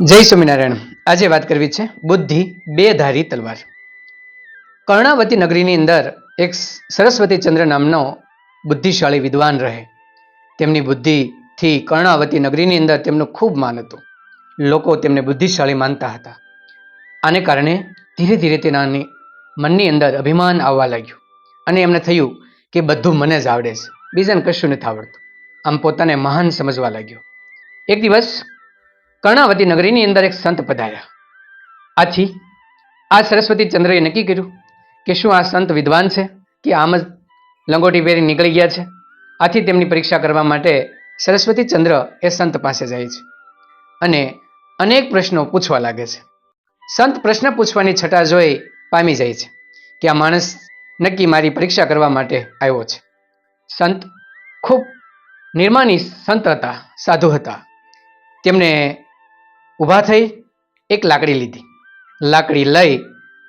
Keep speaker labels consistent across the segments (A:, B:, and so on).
A: જય સ્વામિનારાયણ. આજે વાત કરવી છે બુદ્ધિ બે ધારી તલવાર. કર્ણાવતી નગરીની અંદર એક સરસ્વતી ચંદ્ર નામનો બુદ્ધિશાળી વિદ્વાન રહે. તેમની બુદ્ધિથી કર્ણાવતી નગરીની અંદર તેમનું ખૂબ માન હતું. લોકો તેમને બુદ્ધિશાળી માનતા હતા. આને કારણે ધીરે ધીરે તેનાની મનની અંદર અભિમાન આવવા લાગ્યું અને એમને થયું કે બધું મને જ આવડે છે. બીજાને કશું નથી આવડતું. આમ પોતાને મહાન સમજવા લાગ્યો. એક દિવસ કર્ણાવતી નગરીની અંદર એક સંત પધાર્યા. આથી આ સરસ્વતી ચંદ્રએ નક્કી કર્યું કે શું આ સંત વિદ્વાન છે કે આમ જ લંગોટી પહેરી નીકળી ગયા છે? આથી તેમની પરીક્ષા કરવા માટે સરસ્વતી ચંદ્ર એ સંત પાસે જાય છે અને અનેક પ્રશ્નો પૂછવા લાગે છે. સંત પ્રશ્ન પૂછવાની છટા જોઈ પામી જાય છે કે આ માણસ નક્કી મારી પરીક્ષા કરવા માટે આવ્યો છે. સંત ખૂબ નિર્માની સંત હતા, સાધુ હતા. તેમણે ઊભા થઈ એક લાકડી લીધી. લાકડી લઈ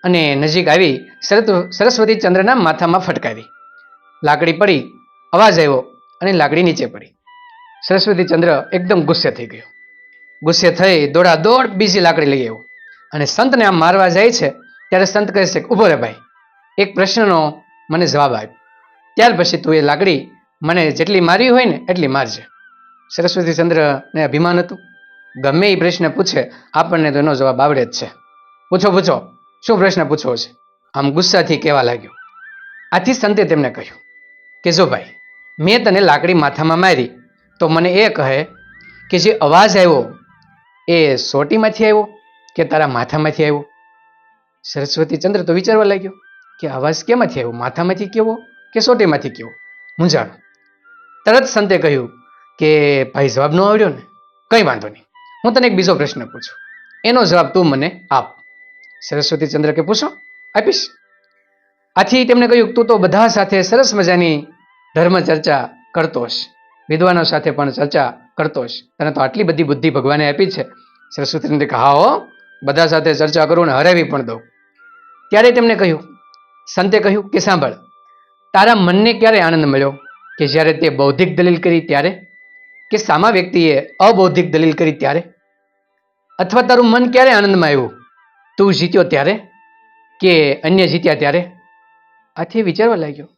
A: અને નજીક આવી સરસ્વતી ચંદ્રના માથામાં ફટકાવી લાકડી પડી, અવાજ આવ્યો અને લાકડી નીચે પડી. સરસ્વતી ચંદ્ર એકદમ ગુસ્સે થઈ ગયો. ગુસ્સે થઈ દોડા દોડ બીજી લાકડી લઈ આવ્યો. અને સંતને આમ મારવા જાય છે, ત્યારે સંત કહે છે ઊભો રે ભાઈ. એક પ્રશ્નનો મને જવાબ આપ્યો. ત્યાર પછી તું એ લાકડી મને જેટલી મારી હોય ને એટલી મારજે. સરસ્વતી ચંદ્રને અભિમાન હતું. ગમે એ પ્રશ્ન પૂછે, આપણને તો એનો જવાબ આવડે જ છે. પૂછો પૂછો, શું પ્રશ્ન પૂછવો છે? આમ ગુસ્સાથી કહેવા લાગ્યો. આથી સંતે તેમને કહ્યું, કે જો ભાઈ, મેં તને લાકડી માથામાં મારી, તો મને એ કહે કે જે અવાજ આવ્યો, એ સોટીમાંથી આવ્યો કે તારા માથામાંથી આવ્યો? સરસ્વતી ચંદ્ર તો વિચારવા લાગ્યો, કે અવાજ કેમાંથી આવ્યો? માથામાંથી કેવો કે સોટીમાંથી કેવો? મૂંઝાણો તરત સંતે કહ્યું, કે ભાઈ જવાબ ન આવડ્યો ને? કંઈ વાંધો નહીં. હું તને એક બીજો પ્રશ્ન પૂછું. એનો જવાબ તું મને આપ. સરસ્વતી ચંદ્ર કે પૂછો આપીશ. આથી તેમણે કહ્યું, તું તો બધા સાથે સરસ મજાની ધર્મ ચર્ચા કરતો હશ વિદ્વાનો સાથે પણ ચર્ચા કરતો હશ તને તો આટલી બધી બુદ્ધિ ભગવાને આપી છે. સરસ્વતી ચંદ્ર કે હા હો, બધા સાથે ચર્ચા કરું ને હરાવી પણ દઉં. ત્યારે તેમણે કહ્યું, સંતે કહ્યું કે સાંભળ, તારા મનને ક્યારે આનંદ મળ્યો? કે જ્યારે તે બૌદ્ધિક દલીલ કરી ત્યારે? કે સામા વ્યક્તિએ અબૌદ્ધિક દલીલ કરી ત્યારે? અથવા તારું મન ક્યારે આનંદમાં આવ્યું? તું જીત્યો ત્યારે કે અન્ય જીત્યા ત્યારે? આથી વિચારવા લાગ્યો.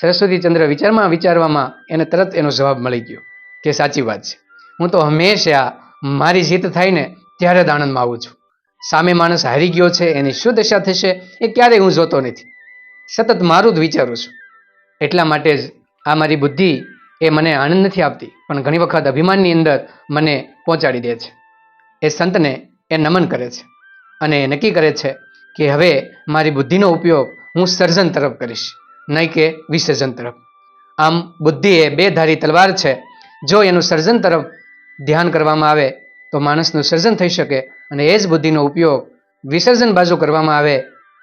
A: સરસ્વતી ચંદ્ર વિચારમાં વિચારવામાં એને તરત એનો જવાબ મળી ગયો કે સાચી વાત છે. હું તો હંમેશા મારી જીત થાય ને ત્યારે જ આનંદમાં આવું છું. સામે માણસ હારી ગયો છે, એની શું દશા થશે એ ક્યારેય હું જોતો નથી. સતત મારું જ વિચારું છું. એટલા માટે જ આ મારી બુદ્ધિ એ મને આનંદ નથી આપતી, પણ ઘણી વખત અભિમાનની અંદર મને પહોંચાડી દે છે. એ સંતને એ નમન કરે છે અને નક્કી કરે છે કે હવે મારી બુદ્ધિનો ઉપયોગ હું સર્જન તરફ કરીશ, નહીં કે વિસર્જન તરફ. આમ બુદ્ધિ એ બે ધારી તલવાર છે. જો એનું સર્જન તરફ ધ્યાન કરવામાં આવે, તો માણસનું સર્જન થઈ શકે અને એ જ બુદ્ધિનો ઉપયોગ વિસર્જન બાજુ કરવામાં આવે,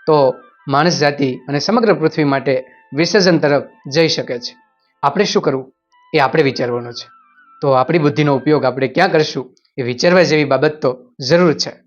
A: તો માણસ જાતિ અને સમગ્ર પૃથ્વી માટે વિસર્જન તરફ જઈ શકે છે. આપણે શું કરવું? એ આપણે વિચારવાનું છે. તો આપણી બુદ્ધિનો ઉપયોગ આપણે ક્યાં કરશું? એ વિચારવા જેવી બાબત તો જરૂર છે.